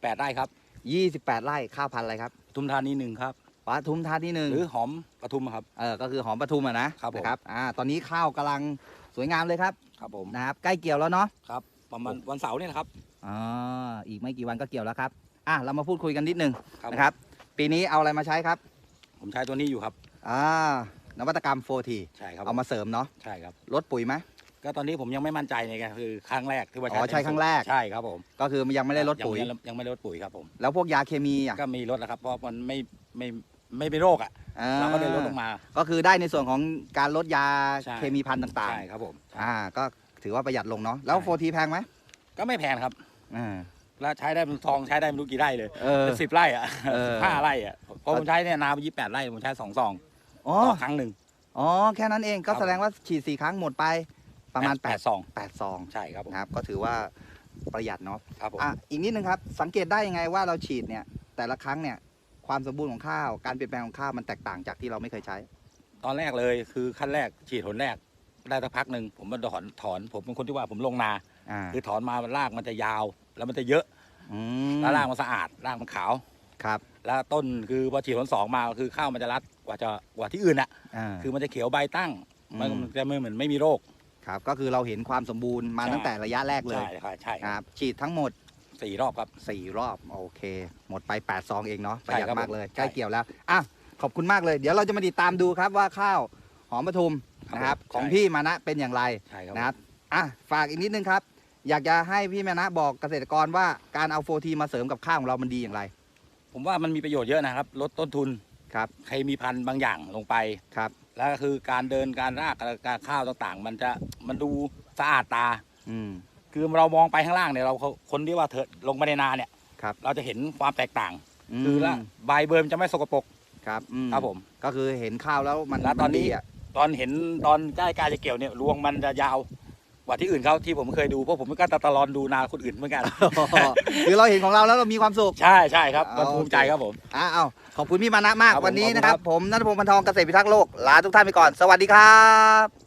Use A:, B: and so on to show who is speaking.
A: 18 ไร่ครับ
B: 28 ไร่ข้าวพันธุ์อะไรครับ
A: ปทุมธานีหนึ่งครับ
B: ปทุมธานีหนึ่ง
A: หรือหอมปทุมครับ
B: เออก็คือหอมปทุมอะนะครับ
A: ผม
B: นะครับอ่าตอนนี้ข้าวกำลังสวยงามเลยครับ
A: ครับผม
B: นะครับใกล้เกี่ยวแล้วเนาะ
A: ครับ ประมาณวันเสาร์เนี่ยนะครับ
B: อ่าอีกไม่กี่วันก็เกี่ยวแล้วครับ อะเรามาพูดคุยกันนิดนึง
A: ครับ
B: นะครับ ปีนี้เอาอะไรมาใช้ครับ
A: ผมใช้ตัวนี้อยู่ครับ
B: อ่านวัตกรรม 4T
A: ใช่ครับ
B: เอามาเสริมเนาะ
A: ใช่ครับ
B: ลดปุ๋ยไหม
A: ก็ตอนนี้ผมยังไม่มั่นใจในไงคือครั้งแรกที่ว่า
B: อ๋อใช้ครั้งแรก
A: ใช่ครับผม
B: ก็คือยังไม่ได้ลดปุ๋ย
A: งยังไม่ได้ลดปุ๋ยครับผม
B: แล้วพวกยาเคมีอะ
A: ก็มีลดแล้วครับ เพราะมันไม่ไม่ไม่เป็นโรคอะ
B: อ่
A: เราก็เลยลดลงมา
B: ก็คือได้ในส่วนของการลดยา
A: ใช่
B: เคมีพันธุ์ต่าง
A: ใช่ครับผม
B: ๆอ่าก็ถือว่าประหยัดลงเนาะแล้ว
A: ใช่
B: 4T แพงไหม
A: ก็ไม่แพงครับ
B: อ่า
A: แล้วใช้ได้เป็นทองใช้ได้ไม่รู้กี่ไร่เลย
B: เออ
A: เป็นสิบไร่อะ
B: เออ
A: ห้าไร่อะเพราะผมใช้เนี่ยนาไปยี่แปดไร่ผมใช้สองซอง
B: อ๋อ
A: ต่อครั้งหนึ่ง
B: อ๋อแค่นั้นเองก็
A: ครับ
B: แสดงว่าฉีดสี่ครั้งหมดไป ประมาณ
A: แปดซอง
B: 8 8ซอง
A: ใช่ครับผม
B: นะครับ ก็ถือว่าประหยัดเนาะ
A: ครับผม
B: อะอีกนิดนึงครับ สังเกตได้ยังไงว่าเราฉีดเนี่ย แต่ละครั้งเนี่ยความสมบูรณ์ของข้าว การเปลี่ยนแปลงของข้าวมันแตกต่างจากที่เราไม่เคยใช้
A: ตอนแรกเลยคือขั้นแรกฉีดหนแรกได้สักพักหนึ่งผมมาถอนถอน ผมเป็นคนที่ว่าผมลงนา
B: อ่า
A: คือถอนมาลากมันจะยาว แล้วมันจะเยอะ
B: อืม
A: แล้วรากมันสะอาดรากมันขาว
B: ครับ
A: แล้วต้นคือพอฉีดหนสองมาคือข้าวมันจะรัดกว่าจะกว่าที่อื่นอะ
B: อ่า
A: คือมันจะเขียวใบตั้งมัน
B: อืม
A: มันจะไม่เหมือนไม่มีโรค
B: ครับก็คือเราเห็นความสมบูรณ์มา
A: ใช่
B: ตั้งแต่ระยะแรกเลย
A: ใช่ครับใช่
B: ครับฉีดทั้งหมด
A: สี่รอบครับ
B: สี่รอบโอเค หมดไป 8 ซองเองเนาะประหยัด
A: ใช่ครับ
B: มากเลย
A: ผม
B: ใกล้
A: ใช่
B: เกี่ยวแล้วอะขอบคุณมากเลย เดี๋ยวเราจะมาติดตามดูครับว่าข้าวหอมปทุม
A: ครับ
B: นะครับ
A: ผม
B: ของ
A: ใช่
B: พี่มานะเป็นอย่างไร
A: ใช่ครับ
B: นะครับอะฝากอีกนิดนึงครับ อยากจะให้พี่มานะบอกเกษตรกรว่าการเอาโฟทีมาเสริมกับข้าวของเรามันดีอย่างไร
A: ผมว่ามันมีประโยชน์เยอะนะครับ ลดต้นทุน
B: ครับ
A: เคมีพันธุ์บางอย่างลงไป
B: ครับ
A: แล้วก็คือการเดินการรากการข้าวต่างๆ มันจะมันดูสะอาดตา
B: อืม
A: คือเรามองไปข้างล่างเนี่ยเราคนที่ว่าเธอลงไปในนาเนี่ย
B: ครับ
A: เราจะเห็นความแตกต่าง
B: ม
A: คือละใบเบิร์มจะไม่สกปรก
B: ครับอืม
A: ครับผม
B: ก็คือเห็นข้าวแล้วมัน
A: แล้วตอนนี้
B: มัดีอะ
A: ตอนเห็นตอนใกล้การจะเกี่ยวเนี่ยรวงมันจะยาว กว่าที่อื่นเขาที่ผมเคยดูเพราะผมก็ตลอดดูนาคนอื่นเหมือนกัน
B: คือเราเห็นของเราแล้วเรามีความสุข
A: ใช่ใช่ครับมัน
B: เอา
A: ภูมิใจครับผม
B: อ้าวขอบคุณพี่มานะมาก
A: ครับผม
B: วันนี้
A: ขอบคุณ
B: นะครับ
A: ครับ
B: ผมนัทพงศ์พันทองเกษตรพิทักษ์โลกลาทุกท่านไปก่อน สวัสดีครับ